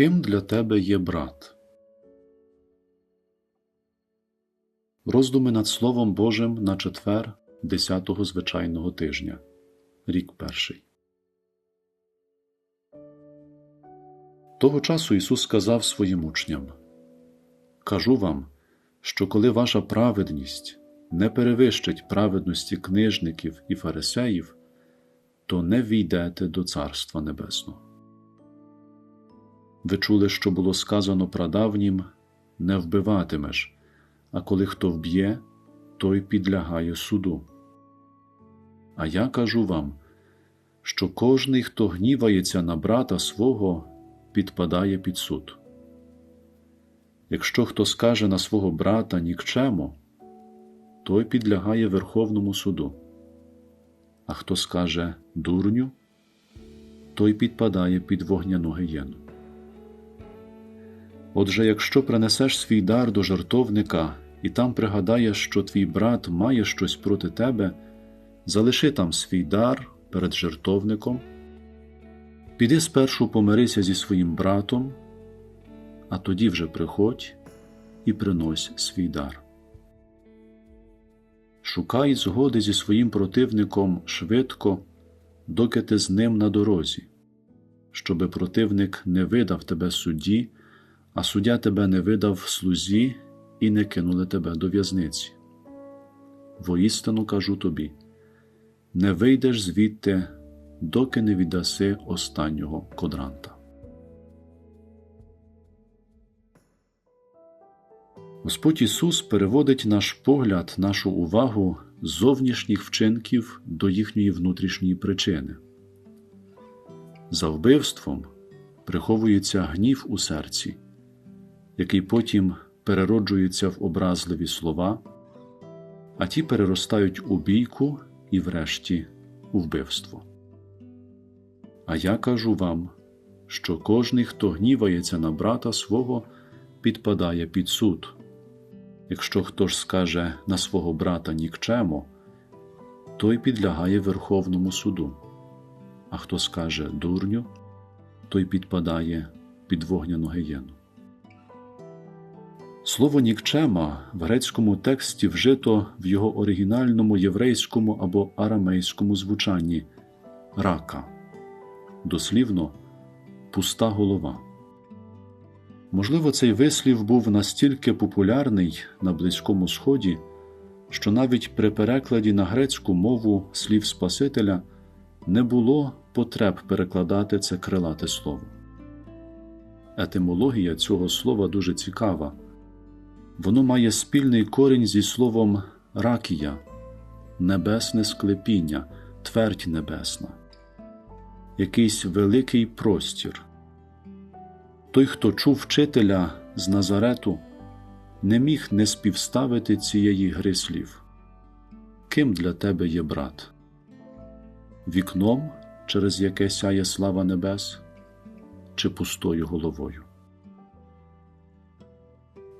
Ким для тебе є брат? Роздуми над Словом Божим на четвер 10-го звичайного тижня. Рік перший. Того часу Ісус сказав своїм учням Кажу вам, що коли ваша праведність не перевищить праведності книжників і фарисеїв, то не війдете до Царства Небесного. Ви чули, що було сказано прадавнім не вбиватимеш, а коли хто вб'є, той підлягає суду. А я кажу вам, що кожний, хто гнівається на брата свого, підпадає під суд. Якщо хто скаже на свого брата нікчемо, той підлягає Верховному суду, а хто скаже дурню, той підпадає під вогняну гієну. Отже, якщо принесеш свій дар до жартовника і там пригадаєш, що твій брат має щось проти тебе, залиши там свій дар перед жертовником, піди спершу помирися зі своїм братом, а тоді вже приходь і принось свій дар. Шукай згоди зі своїм противником швидко, доки ти з ним на дорозі, щоби противник не видав тебе судді а суддя тебе не видав слузі і не кинули тебе до в'язниці. Воістину кажу тобі не вийдеш звідти, доки не віддаси останнього кодранта. Господь Ісус переводить наш погляд, нашу увагу з зовнішніх вчинків до їхньої внутрішньої причини. За вбивством приховується гнів у серці який потім перероджується в образливі слова, а ті переростають у бійку і, врешті, у вбивство. А я кажу вам, що кожний, хто гнівається на брата свого, підпадає під суд. Якщо хто ж скаже на свого брата нікчемо, той підлягає Верховному суду, а хто скаже дурню, той підпадає під вогняну гієну. Слово нікчема в грецькому тексті вжито в його оригінальному єврейському або арамейському звучанні рака, дослівно пуста голова. Можливо, цей вислів був настільки популярний на Близькому Сході, що навіть при перекладі на грецьку мову слів Спасителя не було потреб перекладати це крилате слово. Етимологія цього слова дуже цікава. Воно має спільний корінь зі словом ракія, небесне склепіння, твердь небесна, якийсь великий простір. Той, хто чув вчителя з Назарету, не міг не співставити цієї гри слів. Ким для тебе є брат? Вікном, через яке сяє слава небес, чи пустою головою?